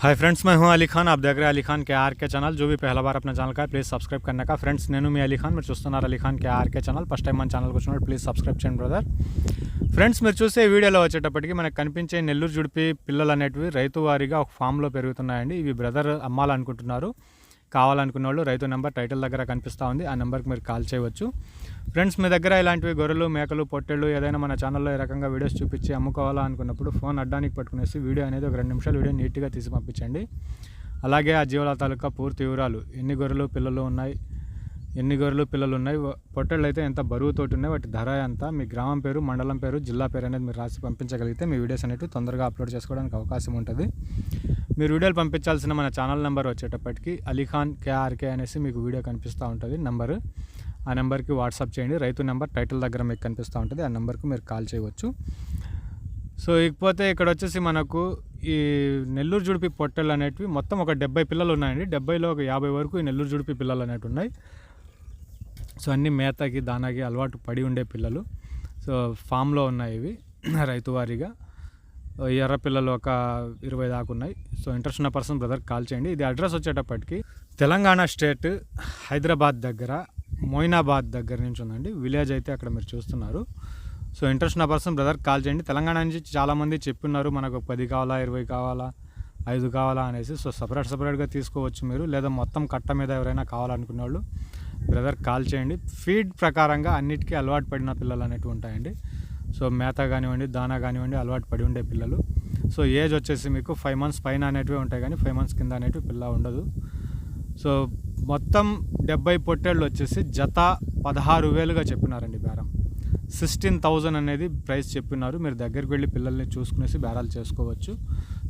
Hi friends मैं हूं अली खान आप देख रहे हैं अली खान के आर के ఛానల్ जो भी पहला बार अपना ఛానల్ का ప్లీజ్ సబ్స్క్రైబ్ करने का ఫ్రెండ్స్ నేను మీ అలీ ఖాన్ మీరు చూస్తున్నారు Ali Khan K R K channel first time మన ఛానల్కి వచ్చినప్పుడు ప్లీజ్ సబ్స్క్రైబ్ చేయండి బ్రదర్ ఫ్రెండ్స్ మీరు చూసే ఈ వీడియోలో వచ్చేటప్పటికి మనకు కనిపించే నెల్లూరు జుడిపి పిల్లలు అనేటివి రైతు వారీగా ఒక ఫామ్లో పెరుగుతున్నాయండి ఇవి బ్రదర్ అమ్మాలనుకుంటున్నారు కావాలనుకున్న వాళ్ళు రైతు నెంబర్ టైటిల్ దగ్గర కనిపిస్తూ ఉంది. ఆ నెంబర్కి మీరు కాల్ చేయవచ్చు. ఫ్రెండ్స్ మీ దగ్గర ఇలాంటివి గొర్రెలు మేకలు పొట్టెళ్ళు ఏదైనా మన ఛానల్లో ఈ రకంగా వీడియోస్ చూపించి అమ్ముకోవాలా అనుకున్నప్పుడు ఫోన్ అడ్డానికి పట్టుకునేసి వీడియో అనేది ఒక రెండు నిమిషాలు వీడియో నీట్గా తీసి పంపించండి. అలాగే ఆ జీవాల తాలూకా పూర్తి వివరాలు. ఎన్ని గొర్రెలు పిల్లలు ఉన్నాయి? ఎన్ని గొర్రెలు పిల్లలు ఉన్నాయి? పొట్టెళ్ళు అయితే ఎంత బరువుతోటి ఉన్నాయి? వాటి ధర ఎంత? మీ గ్రామం పేరు మండలం పేరు జిల్లా పేరు అనేది మీరు రాసి పంపించగలిగితే మీ వీడియోస్ అనేవి తొందరగా అప్లోడ్ చేసుకోవడానికి అవకాశం ఉంటుంది. మీరు వీడియోలు పంపించాల్సిన మన ఛానల్ నెంబర్ వచ్చేటప్పటికి అలీఖాన్ కేఆర్కే అనేసి మీకు వీడియో కనిపిస్తూ ఉంటుంది నెంబర్. ఆ నెంబర్కి వాట్సాప్ చేయండి. రైతు నెంబర్ టైటిల్ దగ్గర మీకు కనిపిస్తూ ఉంటుంది. ఆ నెంబర్కి మీరు కాల్ చేయవచ్చు. సో ఇకపోతే ఇక్కడ వచ్చేసి మనకు ఈ నెల్లూరు జుడిపి పొట్టెలు అనేటివి మొత్తం ఒక డెబ్బై పిల్లలు ఉన్నాయండి. డెబ్బైలో ఒక యాభై వరకు ఈ నెల్లూరు జుడిపి పిల్లలు అనేవి ఉన్నాయి. సో అన్ని మేతకి దానాకి అలవాటు పడి ఉండే పిల్లలు. సో ఫామ్లో ఉన్నాయి ఇవి రైతు వారీగా. ఎర్ర పిల్లలు ఒక ఇరవై దాకా ఉన్నాయి. సో ఇంట్రెస్ట్ ఉన్న పర్సన్ బ్రదర్ కాల్ చేయండి. ఇది అడ్రస్ వచ్చేటప్పటికి తెలంగాణ స్టేట్ హైదరాబాద్ దగ్గర మొయినాబాద్ దగ్గర నుంచి ఉందండి. విలేజ్ అయితే అక్కడ మీరు చూస్తున్నారు. సో ఇంట్రెస్ట్ ఉన్న పర్సన్ బ్రదర్ కాల్ చేయండి. తెలంగాణ నుంచి చాలామంది చెప్పున్నారు మనకు పది కావాలా ఇరవై కావాలా ఐదు కావాలా అనేసి. సో సపరేట్ సపరేట్గా తీసుకోవచ్చు మీరు. లేదా మొత్తం కట్ట మీద ఎవరైనా కావాలనుకునే వాళ్ళు బ్రదర్ కాల్ చేయండి. ఫీడ్ ప్రకారంగా అన్నిటికీ అలవాటు పడిన పిల్లలు అనేవి ఉంటాయండి. సో మేత కానివ్వండి దానా కానివ్వండి అలవాటు పడి ఉండే పిల్లలు. సో ఏజ్ వచ్చేసి మీకు ఫైవ్ మంత్స్ పైన అనేటివి ఉంటాయి కానీ ఫైవ్ మంత్స్ కింద అనేటివి పిల్ల ఉండదు. సో మొత్తం డెబ్బై పొట్టేళ్ళు వచ్చేసి జత పదహారు వేలుగా చెప్పినారండి బేరం. సిక్స్టీన్ థౌజండ్ అనేది ప్రైస్ చెప్పినారు. మీరు దగ్గరికి వెళ్ళి పిల్లల్ని చూసుకునేసి బేరాలు చేసుకోవచ్చు.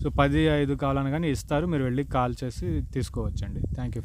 సో పది ఐదు కావాలని కానీ ఇస్తారు. మీరు వెళ్ళి కాల్ చేసి తీసుకోవచ్చండి. Thank you.